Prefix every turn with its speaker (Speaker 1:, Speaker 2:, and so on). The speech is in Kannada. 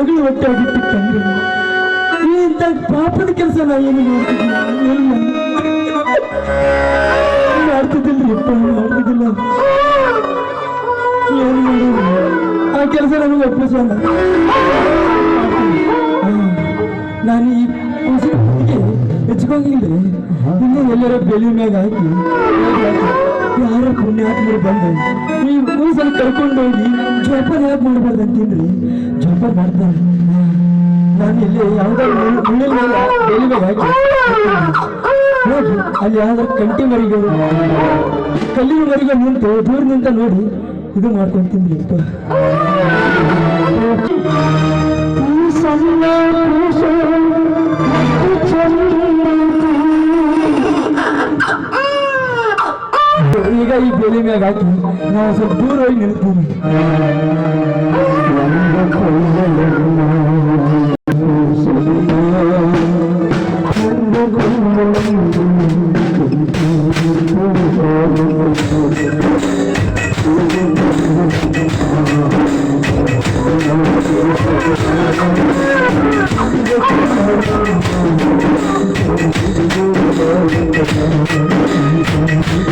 Speaker 1: ಮಗಳು ಒಟ್ಟಾಗಿತ್ತು ತಂದೆ ಇಂಥ ಪಾಪದ ಕೆಲಸ ನಾ ಏನು ಏನು ಮಾಡ್ತಿದ್ದಿಲ್ರಿ ಅಪ್ಪ ಮಾಡ್ತಿದ್ದಿಲ್ಲ ಏನು ಆ ಕೆಲಸ ನಮಗೆ ಒಪ್ಪಿಸೋಣ ನಾನು ಈ ಕೂಸಿಗೆ ಹೆಚ್ಕೊಂಡಿದ್ರೆ ಇನ್ನೂ ಎಲ್ಲರ ಬೆಳಿ ಮ್ಯಾಗ ಹಾಕಿ ಯಾರ ಪುಣ್ಯಾತ್ಮರು ಬಂದು ಈ ಕೂಸನ್ನು ಕರ್ಕೊಂಡು ಹೋಗಿ ಜೋಪಾನ ಯಾಕೆ ಮಾಡ್ಬಾರ್ದು ಜೋಪಾನ ಮಾಡ್ತಾರೆ. ನಾನು ಇಲ್ಲಿ ಯಾವ್ದಾದ್ರು ಅಲ್ಲಿ ಯಾವ್ದಾದ್ರು ಕಂಟಿ ಮರಿಗಳು, ಕಲ್ಲಿನ ಮರಿಗೆ ನಿಂತು ದೂರದಿಂದ ನೋಡಿ ಇದು ಮಾಡ್ಕೊಂತೀನಿ ಈಗ ಈ ಬೆಲೆ ಮ್ಯಾಗ ಹಾಕಿ ನಾವು ಸ್ವಲ್ಪ ದೂರ ಹೋಗಿ ನಿಲ್ತೀವಿ
Speaker 2: Thank you.